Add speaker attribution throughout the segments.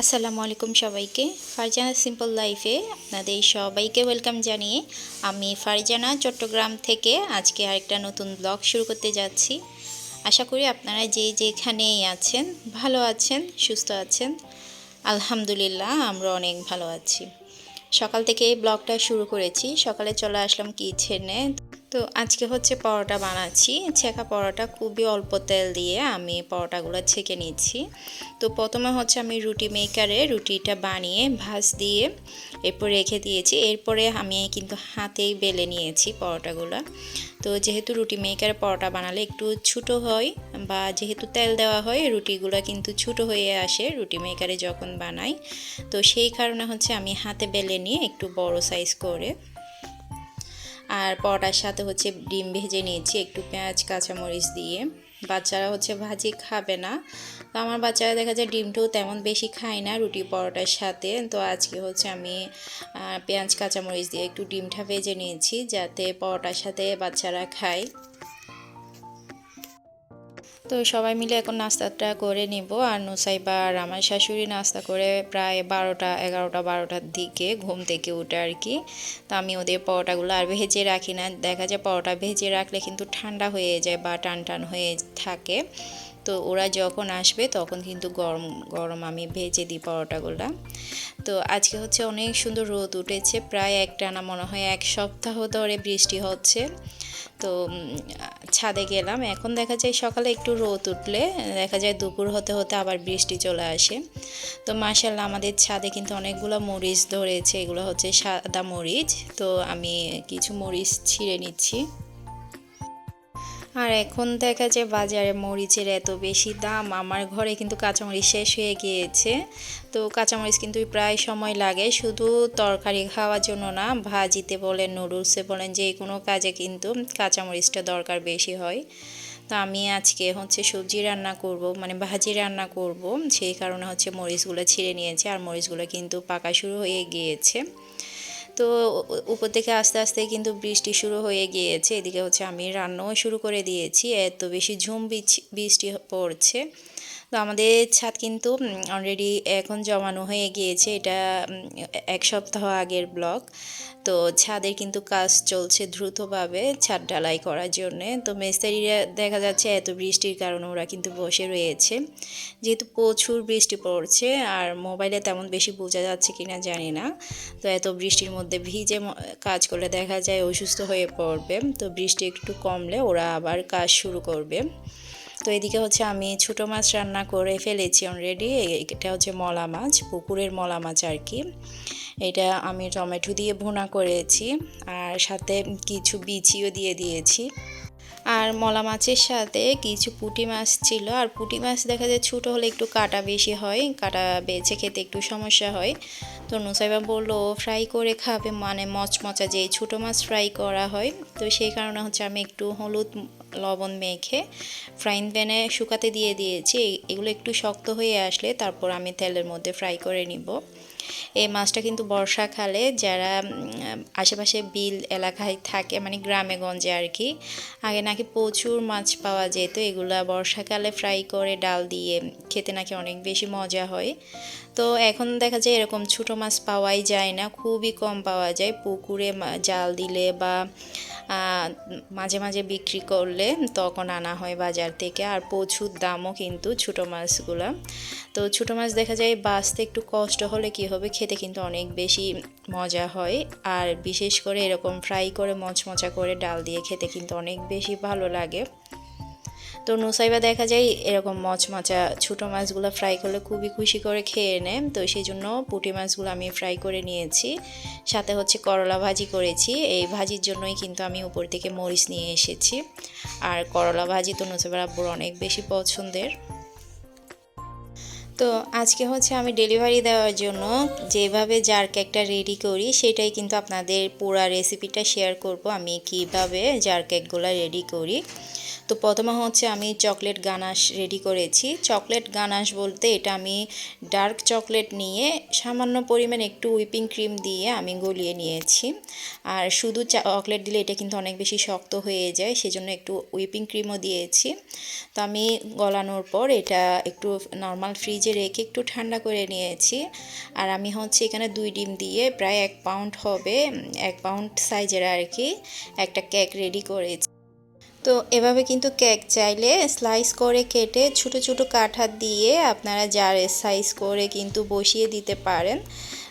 Speaker 1: আসসালামু আলাইকুম সবাইকে। ফারজানা সিম্পল লাইফে আপনাদের সবাইকে ওয়েলকাম জানিয়ে আমি ফারজানা চট্টগ্রাম থেকে আজকে আরেকটা নতুন ব্লগ শুরু করতে যাচ্ছি। আশা করি আপনারা যে যেখানেই আছেন, ভালো আছেন, সুস্থ আছেন, আলহামদুলিল্লাহ আমরা অনেক ভালো আছি। সকাল থেকে এই ব্লগটা শুরু করেছি। সকালে চলে আসলাম কিচেনে তো আজকে হচ্ছে পরোটা বানাচ্ছি। ছেঁকা পরোটা খুবই অল্প তেল দিয়ে আমি পরোটাগুলো ছেঁকে নিচ্ছি। তো প্রথমে হচ্ছে আমি রুটি মেকারে রুটিটা বানিয়ে, ভাজ দিয়ে এরপর রেখে দিয়েছি। এরপরে আমি কিন্তু হাতেই বেলে নিয়েছি পরোটাগুলো। তো যেহেতু রুটি মেকারে পরোটা বানালে একটু ছোটো হয় বা যেহেতু তেল দেওয়া হয়, রুটিগুলো কিন্তু ছোটো হয়ে আসে রুটি মেকারে যখন বানাই। তো সেই কারণে হচ্ছে আমি হাতে বেলে নিয়ে একটু বড় সাইজ করে আর পরোটার সাথে হচ্ছে ডিম ভেজে নিয়েছি, একটু পেঁয়াজ, কাঁচামরিচ দিয়ে। বাচ্চারা হচ্ছে ভাজি খাবে না। তো আমার বাচ্চারা দেখা যায় ডিমটাও তেমন বেশি খায় না রুটি পরোটার সাথে। তো আজকে হচ্ছে আমি পেঁয়াজ, কাঁচামরিচ দিয়ে একটু ডিমটা ভেজে নিয়েছি যাতে পরোটার সাথে বাচ্চারা খায়। তো সবাই মিলে এখন নাস্তাটা করে নিব। আর নুসাইবা আর আমার শাশুড়ি নাস্তা করে প্রায় বারোটা, এগারোটা, বারোটার দিকে ঘুম থেকে উঠে আর কি। তো আমি ওদের পরোটাগুলো আর ভেজে রাখি না। দেখা যায় পরোটা ভেজে রাখলে কিন্তু ঠান্ডা হয়ে যায় বা টান টান হয়ে থাকে। তো ওরা যখন আসবে তখন কিন্তু গরম গরম আমি ভেজে দিই পরোটাগুলো। তো আজকে হচ্ছে অনেক সুন্দর রোদ উঠেছে। প্রায় একটা না মনে হয় এক সপ্তাহ ধরে বৃষ্টি হচ্ছে। তো ছাদে গেলাম। এখন দেখা যায় সকালে একটু রোদ উঠলে, দেখা যায় দুপুর হতে হতে আবার বৃষ্টি চলে আসে। তো মার্শাল্লাহ আমাদের ছাদে কিন্তু অনেকগুলো মরিচ ধরেছে। এগুলো হচ্ছে সাদা মরিচ। তো আমি কিছু মরিচ ছিঁড়ে নিচ্ছি। আর এখন দেখা যায় বাজারে মরিচের এত বেশি দাম, আমার ঘরে কিন্তু কাঁচামরিচ শেষ হয়ে গিয়েছে। তো কাঁচামরিচ কিন্তু প্রায় সময় লাগে, শুধু তরকারি খাওয়ার জন্য না, ভাজিতে বলেন, নুডলসে বলেন, যে কোনো কাজে কিন্তু কাঁচামরিচটা দরকার বেশি হয়। তো আমি আজকে হচ্ছে সবজি রান্না করব মানে ভাজি রান্না করব, সেই কারণে হচ্ছে মরিচগুলো ছিঁড়ে নিয়েছে, আর মরিচগুলো কিন্তু পাকা শুরু হয়ে গিয়েছে। তো উপর থেকে আস্তে আস্তে কিন্তু বৃষ্টি শুরু হয়ে গিয়েছে। এদিকে হচ্ছে আমি রান্নাও শুরু করে দিয়েছি। এত বেশি ঝুম বৃষ্টি পড়ছে। তো আমাদের ছাদ কিন্তু অলরেডি এখন জমানো হয়ে গিয়েছে। এটা এক সপ্তাহ আগের ব্লক। তো ছাদের কিন্তু কাজ চলছে দ্রুতভাবে ছাদ ঢালাই করার জন্যে। তো মেস্তারিরা দেখা যাচ্ছে এত বৃষ্টির কারণে ওরা কিন্তু বসে রয়েছে। যেহেতু প্রচুর বৃষ্টি পড়ছে, আর মোবাইলে তেমন বেশি বোঝা যাচ্ছে কি না জানি না। তো এত বৃষ্টির মধ্যে ভিজে কাজ করলে দেখা যায় অসুস্থ হয়ে পড়বে। তো বৃষ্টি একটু কমলে ওরা আবার কাজ শুরু করবে। তো এদিকে হচ্ছে আমি ছোটো মাছ রান্না করে ফেলেছি অলরেডি এটা হচ্ছে মলা মাছ, পুকুরের মলা মাছ আর কি। এটা আমি টমেটো দিয়ে ভুনা করেছি আর সাথে কিছু বিচিও দিয়ে দিয়েছি। আর মলা মাছের সাথে কিছু পুঁটি মাছ ছিল। আর পুঁটি মাছ দেখা যায় ছোটো হলে একটু কাটা বেশি হয়, কাটা বেছে খেতে একটু সমস্যা হয়। তো নুসাইবা বলল ফ্রাই করে খাবে। মানে মচমচা যে ছোটো মাছ ফ্রাই করা হয়, তো সেই কারণে হচ্ছে আমি একটু হলুদ লবণ মেখে ফ্রাইং প্যানে শুকাতে দিয়ে দিয়েছি। এগুলো একটু শক্ত হয়ে আসলে তারপর আমি তেলের মধ্যে ফ্রাই করে নিব। এই মাছটা কিন্তু বর্ষাকালে যারা আশেপাশে বিল এলাকায় থাকে মানে গ্রামে গঞ্জে আর কি, আগে নাকি প্রচুর মাছ পাওয়া যেত। এগুলা বর্ষাকালে ফ্রাই করে ডাল দিয়ে খেতে নাকি অনেক বেশি মজা হয়। তো এখন দেখা যায় এরকম ছোটো মাছ পাওয়াই যায় না, খুবই কম পাওয়া যায়। পুকুরে জাল দিলে বা মাঝে মাঝে বিক্রি করলে তখন আনা হয় বাজার থেকে। আর প্রচুর দামও কিন্তু ছোটো মাছগুলো। তো ছোটো মাছ দেখা যায় বাঁচতে একটু কষ্ট হলে কি হবে, খেতে কিন্তু অনেক বেশি মজা হয়। আর বিশেষ করে এরকম ফ্রাই করে মচমচা করে ডাল দিয়ে খেতে কিন্তু অনেক বেশি ভালো লাগে। তো নুসাইবা দেখা যায় এরকম মচমচা ছোটো মাছগুলো ফ্রাই করলে খুবই খুশি করে খেয়ে নেয়। তো সেই জন্য পুঁটি মাছগুলো আমি ফ্রাই করে নিয়েছি। সাথে হচ্ছে করলা ভাজি করেছি। এই ভাজির জন্যই কিন্তু আমি উপর থেকে মরিচ নিয়ে এসেছি। আর করলা ভাজি তো নোসাইবার আব্বুর অনেক বেশি পছন্দের। তো আজকে হচ্ছে আমি ডেলিভারি দেওয়ার জন্য যেভাবে জার কেকটা রেডি করি, সেটাই কিন্তু আপনাদের পুরা রেসিপিটা শেয়ার করব আমি কীভাবে জার কেকগুলো রেডি করি। তো প্রথমে হচ্ছে আমি চকলেট গানাশ রেডি করেছি। চকলেট গানাশ বলতে এটা আমি ডার্ক চকলেট নিয়ে সামান্য পরিমাণ একটু হুইপিং ক্রিম দিয়ে আমি গলিয়ে নিয়েছি। আর শুধু চকলেট দিলে এটা কিন্তু অনেক বেশি শক্ত হয়ে যায়, সেজন্য একটু হুইপিং ক্রিমও দিয়েছি। তো আমি গলানোর পর এটা একটু নর্মাল ফ্রিজে ফ্রিজে রেখে একটু ঠান্ডা করে নিয়েছি। আর আমি হচ্ছে এখানে দুই ডিম দিয়ে প্রায় এক পাউন্ড হবে, এক পাউন্ড সাইজের আর কি একটা কেক রেডি করেছি। তো এভাবে কিন্তু কেক চাইলে স্লাইস করে কেটে ছোট ছোট কাঠা দিয়ে আপনারা যার সাইজ করে কিন্তু বসিয়ে দিতে পারেন।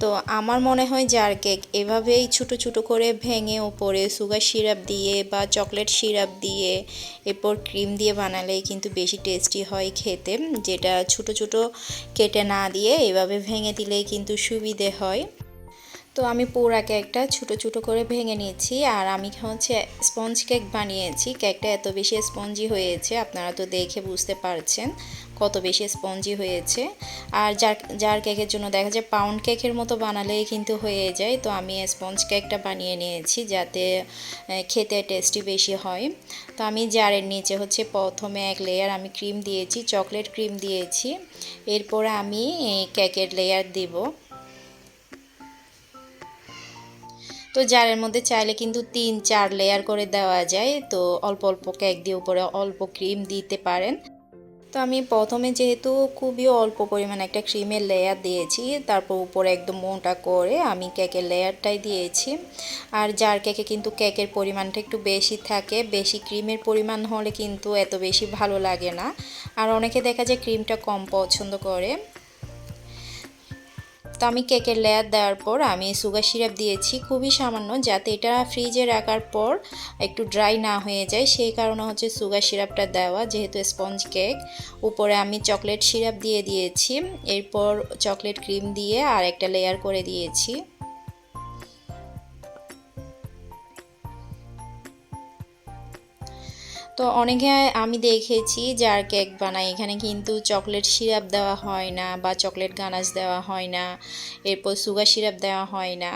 Speaker 1: তো আমার মনে হয় জার কেক এভাবেই ছোটো ছোটো করে ভেঙে ওপরে সুগার সিরাপ দিয়ে বা চকলেট সিরাপ দিয়ে এরপর ক্রিম দিয়ে বানালেই কিন্তু বেশি টেস্টি হয় খেতে, যেটা ছোটো ছোটো কেটে না দিয়ে এভাবে ভেঙে দিলেই কিন্তু সুবিধে হয়। তো আমি পুরা কেকটা ছোটো ছোটো করে ভেঙে নিয়েছি আর আমি হচ্ছে স্পঞ্জ কেক বানিয়েছি। কেকটা এত বেশি স্পঞ্জি হয়েছে, আপনারা তো দেখে বুঝতে পারছেন। কত বেশি স্পঞ্জি হয়েছে। আর যার যার কেকের জন্য দেখা যায় পাউন্ড কেকের মতো বানালেই কিন্তু হয়ে যায়। তো আমি স্পঞ্জ কেকটা বানিয়ে নিয়েছি যাতে খেতে টেস্টি বেশি হয়। তো আমি জারের নিচে হচ্ছে প্রথমে এক লেয়ার আমি ক্রিম দিয়েছি চকলেট ক্রিম দিয়েছি। এরপরে আমি কেকের লেয়ার দিব। তো জারের মধ্যে চাইলে কিন্তু তিন, চার লেয়ার করে দেওয়া যায়। তো অল্প অল্প কেক দিয়ে উপরে অল্প ক্রিম দিতে পারেন। তো আমি প্রথমে যেহেতু খুবই অল্প পরিমাণ একটা ক্রিমের লেয়ার দিয়েছি, তারপর উপরে একদম মোটা করে আমি কেকের লেয়ারটাই দিয়েছি। আর যার কেকে কিন্তু কেকের পরিমাণটা একটু বেশি থাকে, বেশি ক্রিমের পরিমাণ হলে কিন্তু এত বেশি ভালো লাগে না। আর অনেকে দেখা যায় ক্রিমটা কম পছন্দ করে। তো আমি কেকের লেয়ার দেওয়ার পর আমি সুগার সিরাপ দিয়েছি। খুবই সামান্য, যাতে এটা ফ্রিজে রাখার পর একটু ড্রাই না হয়ে যায়। সেই কারণে হচ্ছে সুগার সিরাপটা দেওয়া, যেহেতু স্পঞ্জ কেক। উপরে আমি চকলেট সিরাপ দিয়ে দিয়েছি। এরপর চকলেট ক্রিম দিয়ে আর একটা লেয়ার করে দিয়েছি। তো অনেকে আমি দেখেছি যার কেক বানায়। এখানে কিন্তু চকলেট সিরাপ দেওয়া হয় না বা চকলেট গানাশ দেওয়া হয় না, এরপর সুগার সিরাপ দেওয়া হয় না।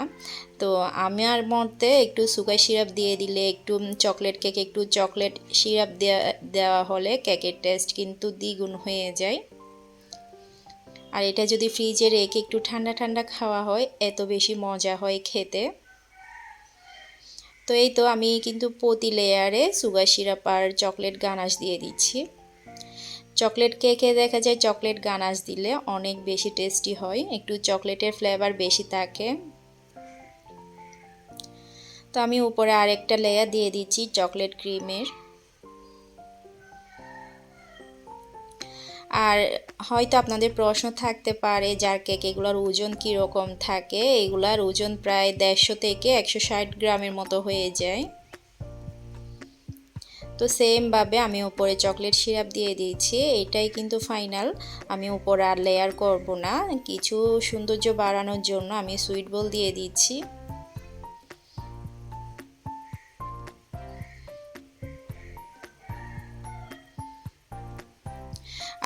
Speaker 1: তো আমার মতে একটু সুগার সিরাপ দিয়ে দিলে, একটু চকলেট কেক, একটু চকলেট সিরাপ দেওয়া দেওয়া হলে কেকের টেস্ট কিন্তু দ্বিগুণ হয়ে যায়। আর এটা যদি ফ্রিজে রেখে একটু ঠান্ডা ঠান্ডা খাওয়া হয়, এত বেশি মজা হয় খেতে। তো এই তো আমি কিন্তু প্রতি লেয়ারে সুগার সিরাপ আর চকলেট গানাশ দিয়ে দিচ্ছি। চকলেট কেকে দেখা যায় চকলেট গানাশ দিলে অনেক বেশি টেস্টি হয়, একটু চকলেটের ফ্লেভার বেশি থাকে। তো আমি উপরে আরেকটা লেয়ার দিয়ে দিচ্ছি চকলেট ক্রিমের আর হয়তো আপনাদের প্রশ্ন থাকতে পারে যার কেক, এগুলোর ওজন কীরকম থাকে? এগুলার ওজন প্রায় দেড়শো থেকে একশো ষাট গ্রামের মতো হয়ে যায়। তো সেমভাবে আমি উপরে চকলেট সিরাপ দিয়ে দিয়েছি। এটাই কিন্তু ফাইনাল আমি উপরে আর লেয়ার করব না। কিছু সৌন্দর্য বাড়ানোর জন্য আমি সুইট বল দিয়ে দিচ্ছি।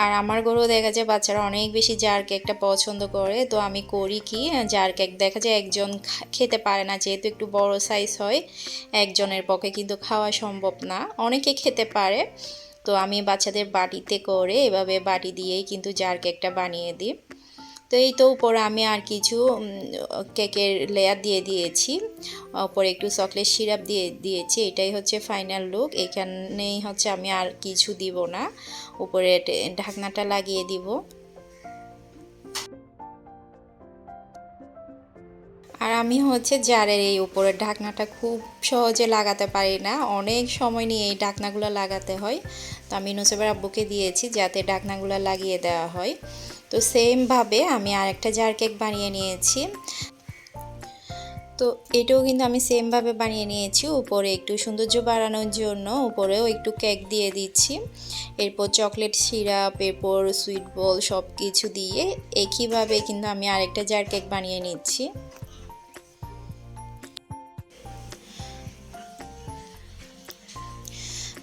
Speaker 1: আর আমার গরু দেখা যায় বাচ্চারা অনেক বেশি জার কেকটা পছন্দ করে, তো আমি করি কি, জার কেক দেখা যায় একজন খেতে পারে না, যেহেতু একটু বড় সাইজ হয়, একজনের পক্ষে কিন্তু খাওয়া সম্ভব না। অনেকে খেতে পারে, তো আমি বাচ্চাদের বাটিতে করে এভাবে বাটি দিয়েই কিন্তু জার কেকটা বানিয়ে দিই। তো এই তো উপরে আমি আর কিছু কেকের লেয়ার দিয়ে দিয়েছি। উপরে একটু চকলেট সিরাপ দিয়ে দিয়েছি, এটাই হচ্ছে ফাইনাল লুক এখানেই হচ্ছে আমি আর কিছু দিব না। উপরে ঢাকনাটা লাগিয়ে দিব। আর আমি হচ্ছে জারের এই উপরের ঢাকনাটা খুব সহজে লাগাতে পারি না। অনেক সময় নিয়ে এই ঢাকনাগুলো লাগাতে হয়। তো আমি নুসেবের আব্বুকে দিয়েছি যাতে ঢাকনাগুলো লাগিয়ে দেওয়া হয়। তো সেমভাবে আমি আরেকটা জার কেক বানিয়ে নিয়েছি। তো এটাও কিন্তু আমি সেমভাবে বানিয়ে নিয়েছি। উপরে একটু সৌন্দর্য বাড়ানোর জন্য উপরেও একটু কেক দিয়ে দিচ্ছি। এরপর চকলেট সিরাপ এরপর সুইট বল সব কিছু দিয়ে একইভাবে কিন্তু আমি আরেকটা জার কেক বানিয়ে নিচ্ছি।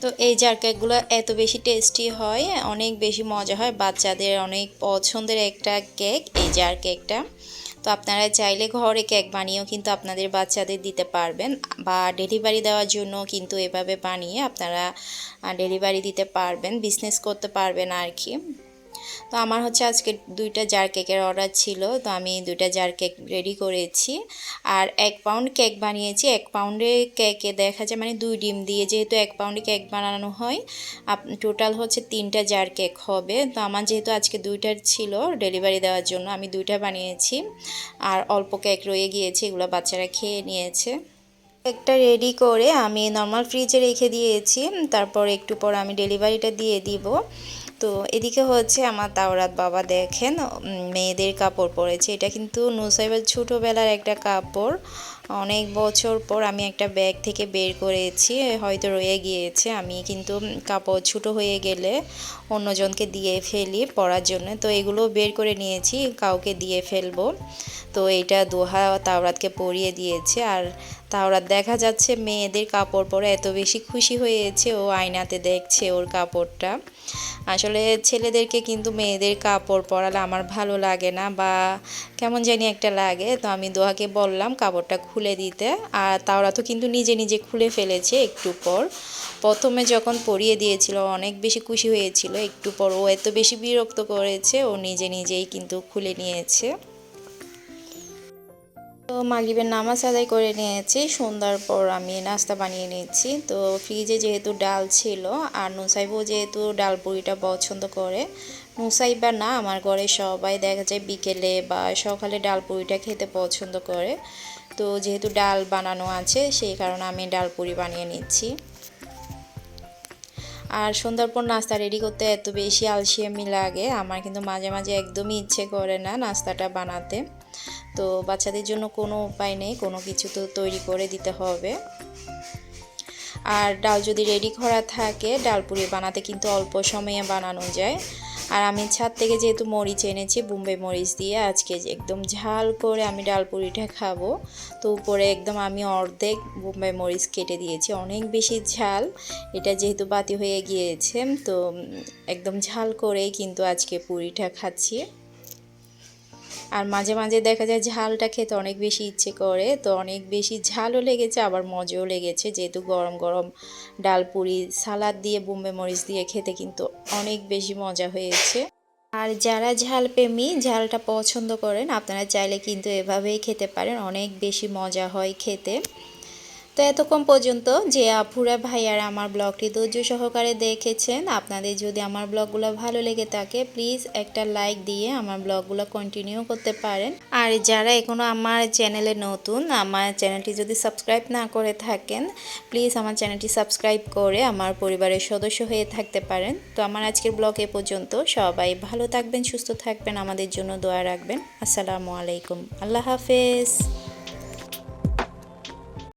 Speaker 1: তো এই জার কেকগুলো এত বেশি টেস্টি হয়, অনেক বেশি মজা হয়। বাচ্চাদের অনেক পছন্দের একটা কেক, এই জার কেকটা তো আপনারা চাইলে ঘরে কেক বানিয়েও কিন্তু আপনাদের বাচ্চাদের দিতে পারবেন বা ডেলিভারি দেওয়ার জন্য কিন্তু এভাবে বানিয়ে আপনারা ডেলিভারি দিতে পারবেন, বিজনেস করতে পারবেন আর কি। তো আমার হচ্ছে আজকে দুইটা জার কেকের অর্ডার ছিল, তো আমি দুইটা জার কেক রেডি করেছি। আর এক পাউন্ড কেক বানিয়েছি। এক পাউন্ডে কেকে দেখা যায় মানে দুই ডিম দিয়ে যেহেতু এক পাউন্ডে কেক বানানো হয়, আপ টোটাল হচ্ছে তিনটা জার কেক হবে। তো আমার যেহেতু আজকে দুইটার ছিল ডেলিভারি দেওয়ার জন্য, আমি দুইটা বানিয়েছি। আর অল্প কেক রয়ে গিয়েছে, এগুলো বাচ্চারা খেয়ে নিয়েছে। একটা রেডি করে আমি নর্মাল ফ্রিজে রেখে দিয়েছি। তারপর একটু পর আমি ডেলিভারিটা দিয়ে দিব। তো এদিকে হচ্ছে আমার তাওরাত বাবা দেখেন মেয়েদের কাপড় পরেছে। এটা কিন্তু নুসাইবের ছোটোবেলার একটা কাপড়। অনেক বছর পর আমি একটা ব্যাগ থেকে বের করেছি, হয়তো রয়ে গিয়েছে। আমি কিন্তু কাপড় ছোটো হয়ে গেলে অন্যজনকে দিয়ে ফেলি পরার জন্য। তো এগুলো বের করে নিয়েছি, কাউকে দিয়ে ফেলব। তো এটা দোহা তাওরাতকে পরিয়ে দিয়েছে। আর তাওরাত দেখা যাচ্ছে মেয়েদের কাপড় পরে এত বেশি খুশি হয়েছে, ও আয়নাতে দেখছে ওর কাপড়টা। আসলে ছেলেদেরকে কিন্তু মেয়েদের কাপড় পরালে আমার ভালো লাগে না বা কেমন জানি একটা লাগে। তো আমি দোহাকে বললাম কাপড়টা খুলে দিতে। আর তাওরা তো কিন্তু নিজে নিজে খুলে ফেলেছে একটু পর। প্রথমে যখন পরিয়ে দিয়েছিল, অনেক বেশি খুশি হয়েছিল। একটু পর ও এত বেশি বিরক্ত করেছে, ও নিজে নিজেই কিন্তু খুলে নিয়েছে। তো মাগরিবের নামাজ আদায় করে নিয়েছি। সন্ধ্যার পর আমি নাস্তা বানিয়ে নিয়েছি তো ফ্রিজে যেহেতু ডাল ছিল, আর নুসাইবও যেহেতু ডাল পুরিটা পছন্দ করে, নুসাইবা না, আমার ঘরে সবাই দেখা যায় বিকেলে বা সকালে ডাল পুরিটা খেতে পছন্দ করে। তো যেহেতু ডাল বানানো আছে, সেই কারণে আমি ডাল পুরি বানিয়ে নিচ্ছি। আর সন্ধ্যার পর নাস্তা রেডি করতে এত বেশি আলসিয়ামি লাগে, আমার কিন্তু মাঝে মাঝে একদমই ইচ্ছে করে না নাস্তাটা বানাতে। তো বাচ্চাদের জন্য কোনো উপায় নেই, কোনো কিছু তো তৈরি করে দিতে হবে। আর ডাল যদি রেডি করা থাকে, ডাল পুরি বানাতে কিন্তু অল্প সময়ে বানানো যায়। আর আমি ছাদ থেকে যেহেতু মরিচ এনেছি, বোম্বে মরিচ দিয়ে আজকে একদম ঝাল করে আমি ডাল পুরিটা খাব। তো উপরে একদম আমি অর্ধেক বোম্বে মরিচ কেটে দিয়েছি, অনেক বেশি ঝাল। এটা যেহেতু বাতি হয়ে গিয়েছে, তো একদম ঝাল করেই কিন্তু আজকে পুরিটা খাচ্ছি। আর মাঝে মাঝে দেখা যায় ঝালটা খেতে অনেক বেশি ইচ্ছে করে, তো অনেক বেশি ঝালও লেগেছে, আবার মজাও লেগেছে। যেহেতু গরম গরম ডাল পুরি, সালাদ দিয়ে, বোম্বে মরিচ দিয়ে খেতে কিন্তু অনেক বেশি মজা হয়েছে। আর যারা ঝাল প্রেমী, ঝালটা পছন্দ করেন, আপনারা চাইলে কিন্তু এভাবেই খেতে পারেন, অনেক বেশি মজা হয় খেতে। তো এতক্ষণ পর্যন্ত যে আপুরা ভাইয়ারা আমার ব্লগটি ধৈর্য সহকারে দেখেছেন, আপনাদের যদি আমার ব্লগগুলো ভালো লেগে থাকে প্লিজ একটা লাইক দিয়ে আমার ব্লগগুলো কন্টিনিউ করতে পারেন। আর যারা এখনও আমার চ্যানেলে নতুন, আমার চ্যানেলটি যদি সাবস্ক্রাইব না করে থাকেন প্লিজ আমার চ্যানেলটি সাবস্ক্রাইব করে আমার পরিবারের সদস্য হয়ে থাকতে পারেন। তো আমার আজকের ব্লগ এ পর্যন্ত সবাই ভালো থাকবেন, সুস্থ থাকবেন, আমাদের জন্য দোয়া রাখবেন। আসসালামু আলাইকুম, আল্লাহ হাফেজ।